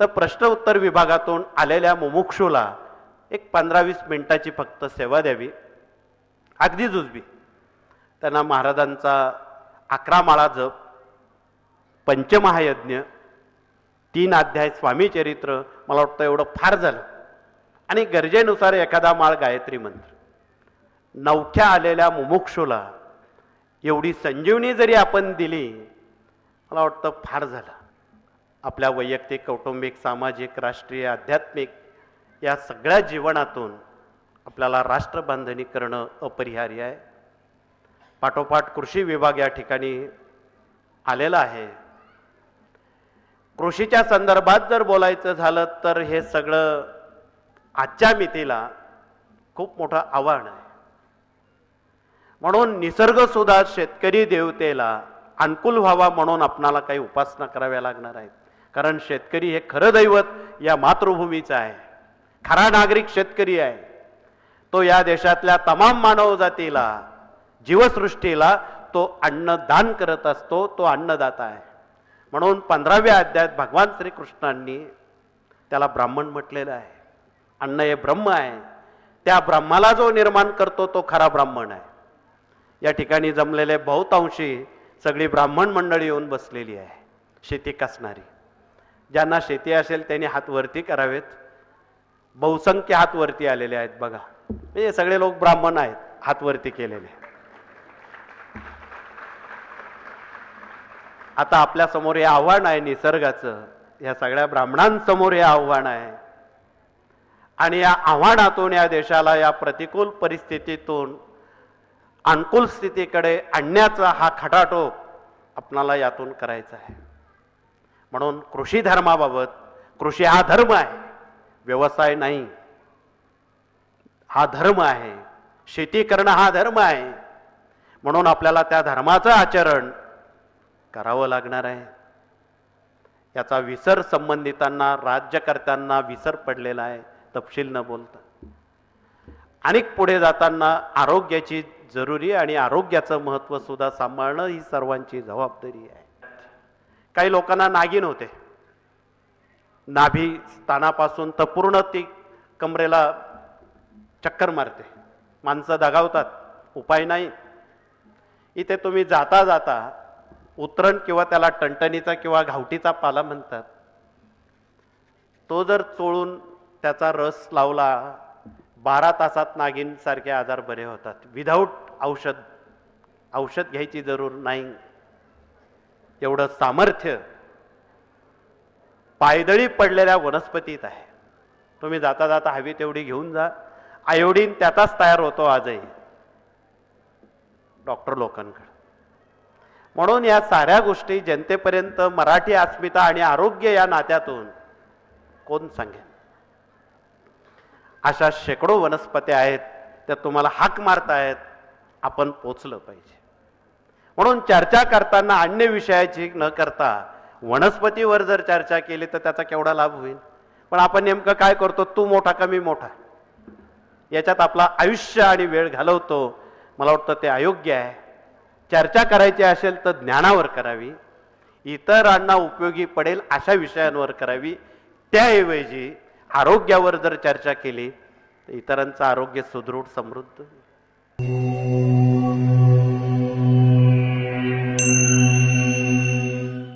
तर प्रश्न उत्तर विभागातून आलेल्या मुमुक्षूला एक पंधरा वीस मिनिटाची फक्त सेवा द्यावी. अगदी जुजबी. त्यांना महाराजांचा अकरा माळा जप पंचमहायज्ञ तीन अध्याय स्वामी चरित्र मला वाटतं एवढं फार झालं. आणि गरजेनुसार एखादा माळ गायत्री मंत्र. नवख्या आलेल्या मुमुक्षूला एवढी संजीवनी जरी आपण दिली मला वाटतं फार झालं. आपल्या वैयक्तिक कौटुंबिक सामाजिक राष्ट्रीय आध्यात्मिक या सगळ्या जीवनातून आपल्याला राष्ट्रबांधणी करणं अपरिहार्य आहे. पाठोपाठ कृषी विभाग या ठिकाणी आलेला आहे. कृषीच्या संदर्भात जर बोलायचं झालं तर हे सगळं आजच्या मितीला खूप मोठं आव्हान आहे. म्हणून निसर्गसुद्धा शेतकरी देवतेला अनुकूल व्हावा म्हणून आपणाला काही उपासना कराव्या लागणार आहेत. कारण शेतकरी हे खरं दैवत या मातृभूमीचं आहे. खरा नागरिक शेतकरी आहे. तो या देशातल्या तमाम मानव जातीला जीवसृष्टीला तो अन्नदान करत असतो तो अन्नदाता आहे. म्हणून पंधराव्या अध्यायात भगवान श्रीकृष्णांनी त्याला ब्राह्मण म्हटलेलं आहे. अन्न हे ब्रह्म आहे. त्या ब्रह्माला जो निर्माण करतो तो खरा ब्राह्मण आहे. या ठिकाणी जमलेले बहुतांशी सगळी ब्राह्मण मंडळी येऊन बसलेली आहे. शेती कसणारी? ज्यांना शेती असेल त्यांनी हातवरती करावेत. बहुसंख्य हातवरती आलेले आहेत बघा. हे सगळे लोक ब्राह्मण आहेत हातवरती केलेले. आता आपल्यासमोर हे आव्हान आहे निसर्गाचं. या सगळ्या ब्राह्मणांसमोर हे आव्हान आहे. आणि या आव्हानातून या देशाला या प्रतिकूल परिस्थितीतून अनुकूल स्थितीकडे आणण्याचा हा खटाटोप आपणाला यातून करायचा आहे. म्हणून कृषी धर्माबाबत कृषी हा धर्म आहे. व्यवसाय नाही. हा धर्म आहे. शेती करणं हा धर्म आहे. म्हणून आपल्याला त्या धर्माचं आचरण करावं लागणार आहे. याचा विसर संबंधितांना राज्यकर्त्यांना विसर पडलेला आहे. तपशील न बोलता. आणि पुढे जाताना आरोग्याची जरुरी आणि आरोग्याचं महत्त्वसुद्धा सांभाळणं ही सर्वांची जबाबदारी आहे. काही लोकांना नागिन होते नाभी स्थानापासून तर पूर्ण ती कमरेला चक्कर मारते. माणसं दगावतात उपाय नाही. इथे तुम्ही जाता जाता उतरण किंवा त्याला टणटणीचा किंवा घावटीचा पाला म्हणतात. तो जर चोळून त्याचा रस लावला बारा तासात नागिन सारखे आजार बरे होतात. विदाऊट औषध औषध घ्यायची जरूर नाही. एवढं सामर्थ्य पायदळी पडलेल्या वनस्पतीत आहे. तुम्ही जाता जाता हवी तेवढी घेऊन जा. आयोडीन त्याचाच तयार होतो आजही. डॉक्टर लोकांकडे म्हणून या साऱ्या गोष्टी जनतेपर्यंत मराठी अस्मिता आणि आरोग्य या नात्यातून कोण सांगेल अशा शेकडो वनस्पत्या आहेत त्या तुम्हाला हाक मारतायत आपण पोचलं पाहिजे. म्हणून चर्चा करताना अन्य विषयाची न करता वनस्पतीवर जर चर्चा केली तर त्याचा केवढा लाभ होईल? पण आपण नेमकं काय करतो? तू मोठा का मी मोठा? याच्यात आपला आयुष्य आणि वेळ घालवतो. मला वाटतं ते अयोग्य आहे. चर्चा करायची असेल तर ज्ञानावर करावी. इतरांना उपयोगी पडेल अशा विषयांवर करावी. त्याऐवजी आरोग्यावर जर चर्चा केली तर इतरांचं आरोग्य सुदृढ समृद्ध होईल.